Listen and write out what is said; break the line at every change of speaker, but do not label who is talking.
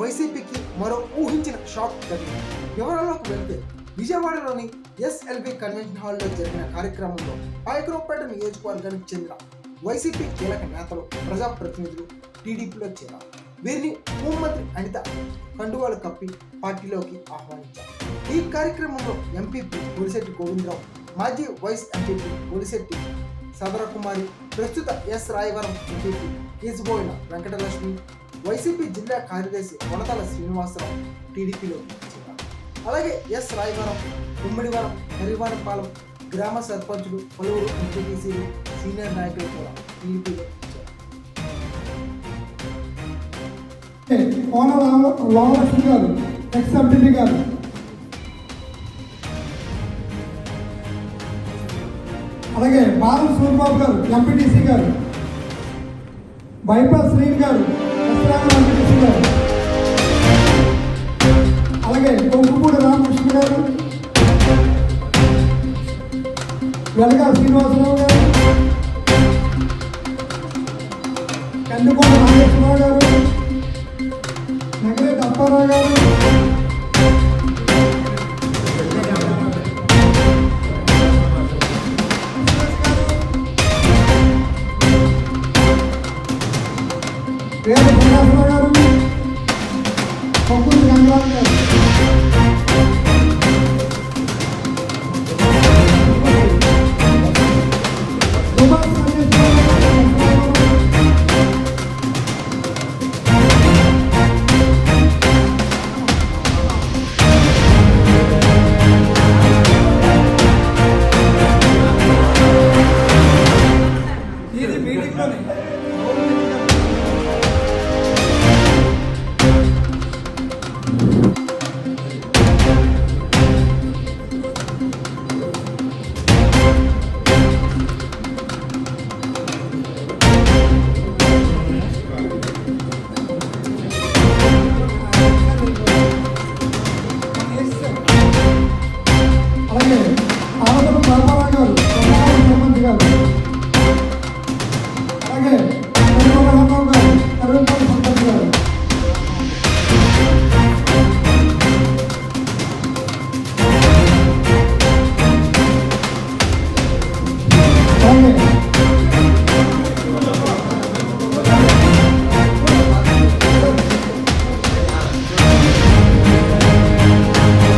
వైసీపీకి మరో ఊహించిన షాక్ జరిగింది వివరాల్లోకి వెళ్తే విజయవాడలోని ఎస్ఎల్బి కన్వెన్షన్ హాల్లో జరిగిన కార్యక్రమంలో పాయకరావుపేట నియోజకవర్గానికి చెందిన వైసీపీ కీలక నేతలు ప్రజాప్రతినిధులు టీడీపీలో చేరారు. వీరిని హోంమంత్రి అనిత కండువాలు కప్పి పార్టీలోకి ఆహ్వానించారు. ఈ కార్యక్రమంలో ఎంపీపీ గురిశెట్టి గోవిందరావు మాజీ వైస్ ఎంపీపీ ఒలిశెట్టి సదరకుమారి ప్రస్తుత ఎస్ రాయవరం ఎంపీపీ తీసిపోయిన వెంకటలక్ష్మి వైసీపీ జిల్లా కార్యదర్శి కొనతల శ్రీనివాసరావు టీడీపీలో చేరారు అలాగే ఎస్ రాయవరం ఉమ్మడివరం హరివారపాలెం గ్రామ సర్పంచులు పలువురు ఎంపీటీసీలు సీనియర్ నాయకులు కూడా టీడీపీలో
కోన గారు ఎక్స్ గారు. అలాగే బాలం సూర్బాబు గారు ఎంపీటీసీ గారు. బైపాస్ శ్రీని గారు అలాగే కొంగుపూడి రామకృష్ణ గారు వెలగా శ్రీనివాసరావు గారు కందుకోట నాగేశ్వరరావు గారు నగరేటి అప్పారావు గారు Böyle fotoğraflar alın. Kokun yanlarlar. 강하게